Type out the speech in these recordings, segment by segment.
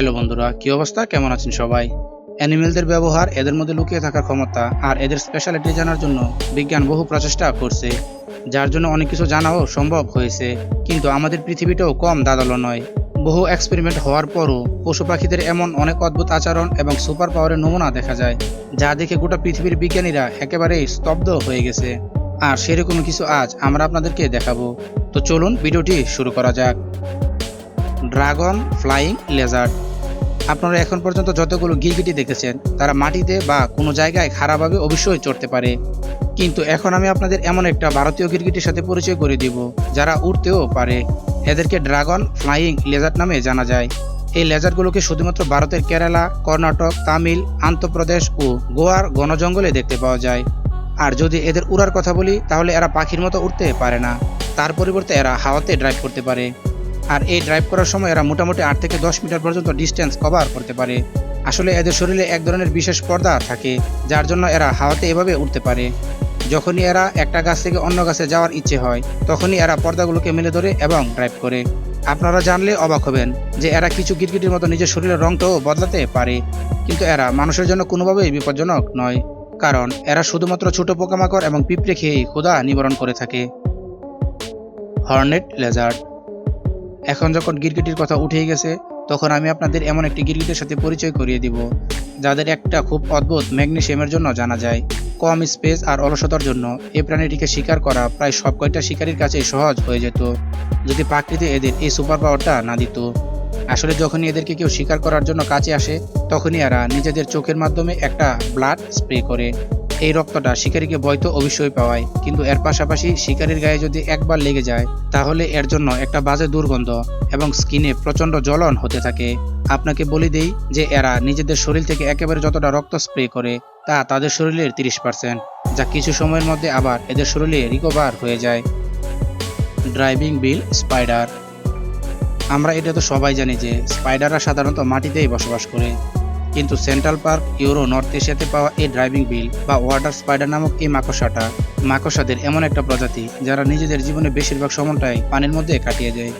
Hello বন্ধুরা, কি অবস্থা? কেমন আছেন সবাই? অ্যানিমেলদের ব্যবহার এদের মধ্যে লুকিয়ে থাকার ক্ষমতা আর এদের স্পেশালিটি জানার জন্য বিজ্ঞান বহু প্রচেষ্টা করছে, যার জন্য অনেক কিছু জানাও সম্ভব হয়েছে, কিন্তু আমাদের পৃথিবীটাও কম দাদালো নয়। বহু এক্সপেরিমেন্ট হওয়ার পরও পশু পাখিদের এমন অনেক অদ্ভুত আচরণ এবং সুপার পাওয়ারের নমুনা দেখা যায়, যা দেখে গোটা পৃথিবীর বিজ্ঞানীরা একেবারেই স্তব্ধ হয়ে গেছে। আর সেরকম কিছু আজ আমরা আপনাদেরকে দেখাবো। তো চলুন ভিডিওটি শুরু করা যাক। Dragon flying lizard. আপনারা এখন পর্যন্ত যতগুলো গিরগিটি দেখেছেন, তারা মাটিতে বা কোনো জায়গায় খারাপভাবে অবশ্যই চড়তে পারে। কিন্তু এখন আমি আপনাদের এমন একটা ভারতীয় গিরগিটির সাথে পরিচয় করে দিব, যারা উড়তেও পারে। এদেরকে ড্রাগন ফ্লাইং লেজার নামে জানা যায়। এই লেজারগুলোকে শুধুমাত্র ভারতের কেরালা, কর্ণাটক, তামিল, আন্ধ্রপ্রদেশ ও গোয়ার গণজঙ্গলে দেখতে পাওয়া যায়। আর যদি এদের উড়ার কথা বলি, তাহলে এরা পাখির মতো উঠতে পারে না। তার পরিবর্তে এরা হাওয়াতে ড্রাইভ করতে পারে। আর এই ড্রাইভ করার সময় এরা মোটামুটি আট থেকে দশ মিটার পর্যন্ত ডিস্টেন্স কভার করতে পারে। আসলে এদের শরীরে এক ধরনের বিশেষ পর্দা থাকে, যার জন্য এরা হাওয়াতে এভাবে উঠতে পারে। যখনই এরা একটা গাছ থেকে অন্য গাছে যাওয়ার ইচ্ছে হয়, তখনই এরা পর্দাগুলোকে মেলে ধরে এবং ড্রাইভ করে। আপনারা জানলে অবাক হবেন যে এরা কিছু গিরগিটির মতো নিজের শরীরের রংটাও বদলাতে পারে, কিন্তু এরা মানুষের জন্য কোনোভাবেই বিপজ্জনক নয়, কারণ এরা শুধুমাত্র ছোট পোকামাকড় এবং পিঁপড়ে খেয়েই ক্ষুধা নিবারণ করে থাকে। হর্নেট লেজার্ড এখন যখন গিরগিটির কথা উঠেই গেছে, তখন আমি আপনাদের এমন একটি গিরগিটির সাথে পরিচয় করিয়ে দিব, যাদের একটা খুব অদ্ভুত ম্যাগনেশিয়ামের জন্য জানা যায়। কম স্পেস আর অলসতার জন্য এই প্রাণীটিকে শিকার করা প্রায় সব কয়টা শিকারীর কাছে সহজ হয়ে যেত, যদি প্রাকৃতি এদের এই সুপার পাওয়ারটা না দিত। আসলে যখনই এদেরকে কেউ শিকার করার জন্য কাছে আসে, তখনই এরা নিজেদের চোখের মাধ্যমে একটা ব্লাড স্প্রে করে। এই রক্তটা শিকারীকে ভয় তো অবশ্যই পাওয়ায়, কিন্তু এর পাশাপাশি শিকারীর গায়ে যদি একবার লেগে যায়, তাহলে এর জন্য একটা বাজে দুর্গন্ধ এবং স্কিনে প্রচণ্ড জ্বলন হতে থাকে। আপনাকে বলে দেই যে এরা নিজেদের শরীর থেকে একেবারে যতটা রক্ত স্প্রে করে, তা তাদের শরীরের তিরিশ পার্সেন্ট, যা কিছু সময়ের মধ্যে আবার এদের শরীরে রিকভার হয়ে যায়। ড্রাইভিং বিল স্পাইডার আমরা এটা তো সবাই জানি যে স্পাইডাররা সাধারণত মাটিতেই বসবাস করে। কিন্তু সেন্ট্রাল পার্ক ইউরো নর্থ এশিয়াতে পাওয়া এই ড্রাইভিং বিল বা ওয়াটার স্পাইডার নামক এই মাকড়সাটা, মাকড়সাদের এমন একটা প্রজাতি যারা নিজেদের জীবনে বেশিরভাগ সময়টাই পানির মধ্যে কাটিয়ে যায়।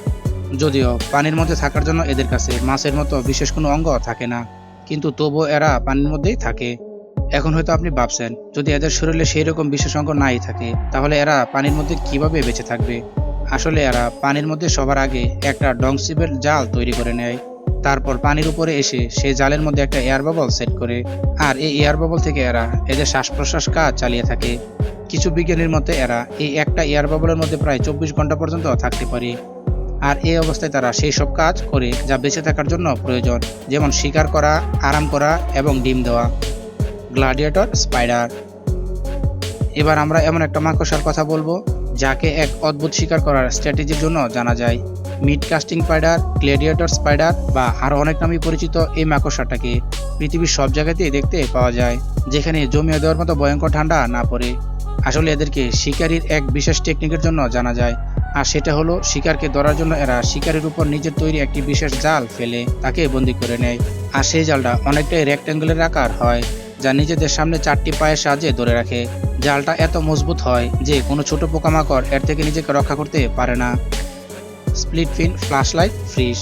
যদিও পানির মধ্যে থাকার জন্য এদের কাছে মাছের মতো বিশেষ কোনো অঙ্গ থাকে না, কিন্তু তবুও এরা পানির মধ্যেই থাকে। এখন হয়তো আপনি ভাবছেন, যদি এদের শরীরে সেই রকম বিশেষ অঙ্গ নাই থাকে, তাহলে এরা পানির মধ্যে কীভাবে বেঁচে থাকবে? আসলে এরা পানির মধ্যে সবার আগে একটা ডংসিবেল জাল তৈরি করে নেয়। তারপর পানির উপরে এসে সে জালের মধ্যে একটা এয়ার বাবল সেট করে, আর এই এয়ার বাবল থেকে এরা এদের শ্বাস প্রশ্বাস কাজ চালিয়ে থাকে। কিছু বিজ্ঞানীর মতে এরা এই একটা এয়ার বাবলের মধ্যে প্রায় চব্বিশ ঘণ্টা পর্যন্ত থাকতে পারে। আর এই অবস্থায় তারা সেই সব কাজ করে যা বেঁচে থাকার জন্য প্রয়োজন, যেমন শিকার করা, আরাম করা এবং ডিম দেওয়া। গ্লাডিয়েটর স্পাইডার এবার আমরা এমন একটা মাকড়সার কথা বলব, যাকে এক অদ্ভুত শিকার করার স্ট্র্যাটেজির জন্য জানা যায়। Mid casting spider gladiator spider বা আরও অনেক নামে পরিচিত এই মাকড়সাটাকে পৃথিবীর সব জায়গাতেই দেখতে পাওয়া যায়, যেখানে জমিয়ে দেওয়ার মতো ভয়ঙ্কর ঠান্ডা না পড়ে। আসলে এদেরকে শিকারীর এক বিশেষ টেকনিকের জন্য জানা যায়, আর সেটা হলো শিকারকে ধরার জন্য এরা শিকারের উপর নিজের তৈরি একটি বিশেষ জাল ফেলে, তাকে বন্দি করে নেয়। আর সেই জালটা অনেকটাই রেক্ট্যাঙ্গুলার আকার হয়, যা নিজেদের সামনে চারটি পায়ের সাহায্যে ধরে রাখে। জালটা এত মজবুত হয় যে কোনো ছোট পোকামাকড় এর থেকে নিজেকে রক্ষা করতে পারে না। স্প্লিট ফিন ফ্ল্যাশলাইট ফ্রিজ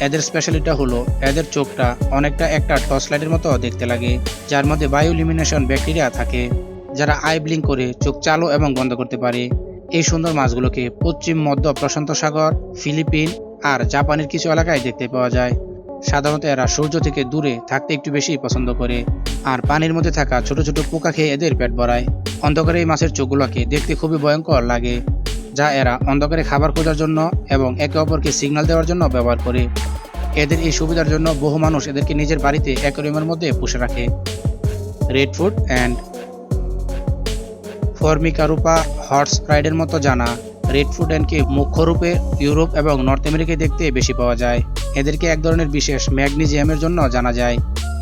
এদের স্পেশালিটা হলো, এদের চোখটা অনেকটা একটা টর্চ লাইটের মতো দেখতে লাগে, যার মধ্যে বায়োলিমিনেশন ব্যাকটেরিয়া থাকে, যারা আই ব্লিঙ্ক করে, চোখ চালু এবং বন্ধ করতে পারে। এই সুন্দর মাছগুলোকে পশ্চিম, মধ্য, প্রশান্ত সাগর, ফিলিপিন আর জাপানের কিছু এলাকায় দেখতে পাওয়া যায়। সাধারণত এরা সূর্য থেকে দূরে থাকতে একটু বেশি পছন্দ করে, আর পানির মধ্যে থাকা ছোট ছোট পোকা খেয়ে এদের পেট ভরায়। অন্ধকারে এই মাছের চোখগুলোকে দেখতে খুবই ভয়ঙ্কর লাগে। যা এরা অন্ধকারে খাবার খোঁজার জন্য এবং একে অপরকে সিগন্যাল দেওয়ার জন্য ব্যবহার করে। এদের এই সুবিধার জন্য বহু মানুষ এদেরকে নিজের বাড়িতে অ্যাকোরিয়ামের মধ্যে পুষে রাখে। রেড ফুড অ্যান্ড ফর্মিকারুপা হর্স রাইডের মতো জানা। রেড ফুড অ্যান্ডকে মুখ্যরূপে ইউরোপ এবং নর্থ আমেরিকায় দেখতে বেশি পাওয়া যায়। এদেরকে এক ধরনের বিশেষ ম্যাগনেজিয়ামের জন্য জানা যায়।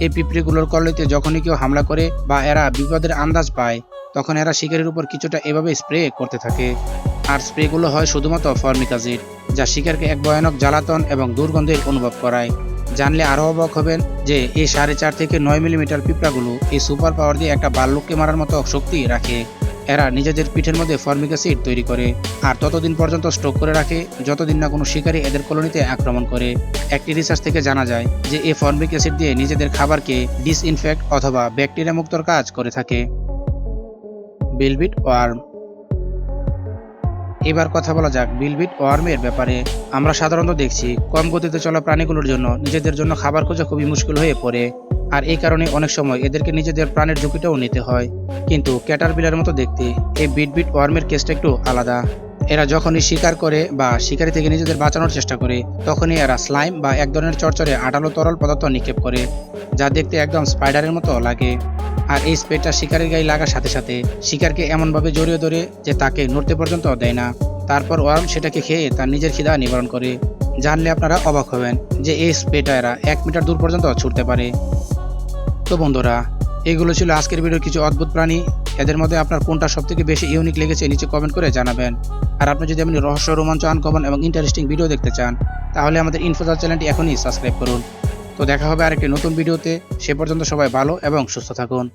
এই পিঁপড়েগুলোর কলইতে যখনই কেউ হামলা করে বা এরা বিপদের আন্দাজ পায় তখন এরা শিকারের উপর কিছুটা এভাবে স্প্রে করতে থাকে। আর স্প্রেগুলো হয় শুধুমাত্র ফর্মিকাজিড যা শিকারকে এক ভয়ানক জ্বালাতন এবং দুর্গন্ধের অনুভব করায়। জানলে আরও অবাক হবেন যে, এই সাড়ে চার থেকে নয় মিলিমিটার পিঁপড়াগুলো এই সুপার পাওয়ার দিয়ে একটা বাল্যককে মারার মতো শক্তি রাখে। এরা নিজেদের পিঠের মধ্যে ফর্মিক অ্যাসিড তৈরি করে আর ততদিন পর্যন্ত স্টক করে রাখে, যতদিন না কোনো শিকারী এদের কলোনিতে আক্রমণ করে। একটি রিসার্চ থেকে জানা যায় যে, এই ফর্মিক অ্যাসিড দিয়ে নিজেদের খাবারকে ডিসইনফেক্ট অথবা ব্যাকটেরিয়া মুক্তর কাজ করে থাকে। Velvet worm. এবার কথা বলা যাক বিলবিট ওয়ার্মের ব্যাপারে। আমরা সাধারণত দেখছি, কম গতিতে চলা প্রাণীগুলোর জন্য নিজেদের জন্য খাবার খোঁজা খুবই মুশকিল হয়ে পড়ে। আর এই কারণে অনেক সময় এদেরকে নিজেদের প্রাণের ঝুঁকিটাও নিতে হয়। কিন্তু ক্যাটারপিলার মতো দেখতে, এই বিটবিট ওয়ার্মের কেসটা একটু আলাদা। এরা যখনই শিকার করে বা শিকারি থেকে নিজেদের বাঁচানোর চেষ্টা করে, তখনই এরা স্লাইম বা এক ধরনের চরচরে আটালো তরল পদার্থ নিক্ষেপ করে, যা দেখতে একদম স্পাইডারের মতো লাগে। আর এই স্প্রেটা শিকারের গায়ে লাগার সাথে সাথে শিকারকে এমনভাবে জড়িয়ে ধরে যে তাকে নড়তে পর্যন্ত দেয় না। তারপর ওয়ার্ম সেটাকে খেয়ে তার নিজের খিদা নিবারণ করে। জানলে আপনারা অবাক হবেন যে এই স্প্রেটা এরা এক মিটার দূর পর্যন্ত ছুটতে পারে। তো বন্ধুরা, এগুলো ছিল আজকের ভিডিওর কিছু অদ্ভুত প্রাণী। এদের মধ্যে আপনার কোনটা সব থেকে বেশি ইউনিক লেগেছে নিচে কমেন্ট করে জানাবেন। আর আপনি যদি এমনি রহস্য, রোমাঞ্চ আনকমন এবং ইন্টারেস্টিং ভিডিও দেখতে চান, তাহলে আমাদের ইনফোজাল চ্যানেলটি এখনই সাবস্ক্রাইব করুন। তো দেখা হবে আরেকটি নতুন ভিডিওতে। সে পর্যন্ত সবাই ভালো এবং সুস্থ থাকুন।